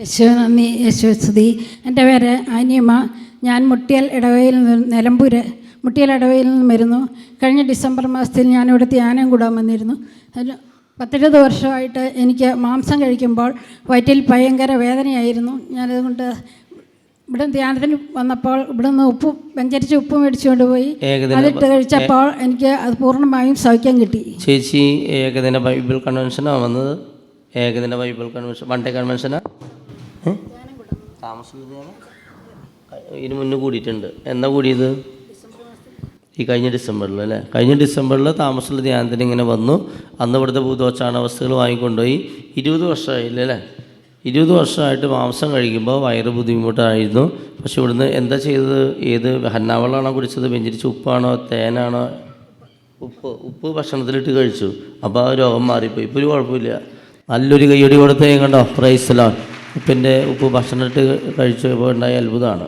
യേശു നന്ദി. യേശു സ്തുതി. എന്റെ പേര് ആനിയമ്മ ഞാൻ മുട്ടിയൽ ഇടവയിൽ നിന്ന് നിലമ്പൂര് മുട്ടിയൽ ഇടവയിൽ നിന്ന് വരുന്നു. കഴിഞ്ഞ ഡിസംബർ മാസത്തിൽ ഞാനിവിടെ ധ്യാനം കൂടാൻ വന്നിരുന്നു. അതിൽ പത്തിരുപത് വർഷമായിട്ട് എനിക്ക് മാംസം കഴിക്കുമ്പോൾ വയറ്റിൽ ഭയങ്കര വേദനയായിരുന്നു. ഞാനതുകൊണ്ട് ഇവിടെ ധ്യാനത്തിന് വന്നപ്പോൾ ഇവിടെ നിന്ന് ഉപ്പ് വെഞ്ചരിച്ച് ഉപ്പ് മേടിച്ചുകൊണ്ട് പോയി. അതിട്ട് കഴിച്ചപ്പോൾ എനിക്ക് അത് പൂർണമായും സൗഖ്യം കിട്ടി. ചേച്ചി ഏകദിന ബൈബിൾ കൺവെൻഷനാണ് വന്നത്. ഏകദിന ബൈബിൾ കൺവെൻഷൻ വൺ ഡേ കൺവെൻഷനാ? ഇതിന് മുന്നേ കൂടിയിട്ടുണ്ട്. എന്നാ കൂടിയത്? ഈ കഴിഞ്ഞ ഡിസംബറിൽ അല്ലേ? കഴിഞ്ഞ ഡിസംബറിൽ താമസമുള്ള ധ്യാനത്തിന് ഇങ്ങനെ വന്നു. അന്ന് ഇവിടുത്തെ ഭൂതോച്ചാണ വസ്തുക്കൾ വാങ്ങിക്കൊണ്ടുപോയി. ഇരുപത് വർഷമായില്ലേ അല്ലേ? ഇരുപത് വർഷമായിട്ട് മാംസം കഴിക്കുമ്പോൾ വയറ് ബുദ്ധിമുട്ടായിരുന്നു. പക്ഷെ ഇവിടുന്ന് എന്താ ചെയ്തത്? ഏത് ഹന്നാവെള്ളമാണോ കുടിച്ചത്? വെഞ്ചരിച്ച് ഉപ്പാണോ? തേനാണോ? ഉപ്പ്. ഉപ്പ് ഭക്ഷണത്തിലിട്ട് കഴിച്ചു. അപ്പോൾ ആ രോഗം മാറിപ്പോയി. ഇപ്പോൾ ഒരു കുഴപ്പമില്ല. നല്ലൊരു കയ്യടി കൊടുത്തേ കണ്ടോ? പ്രൈസലാണ് ഉപ്പിന്റെ ഉപ്പ് ഭക്ഷണത്തിൽ കഴിച്ചപ്പോൾ ഉണ്ടായ അത്ഭുതമാണ്.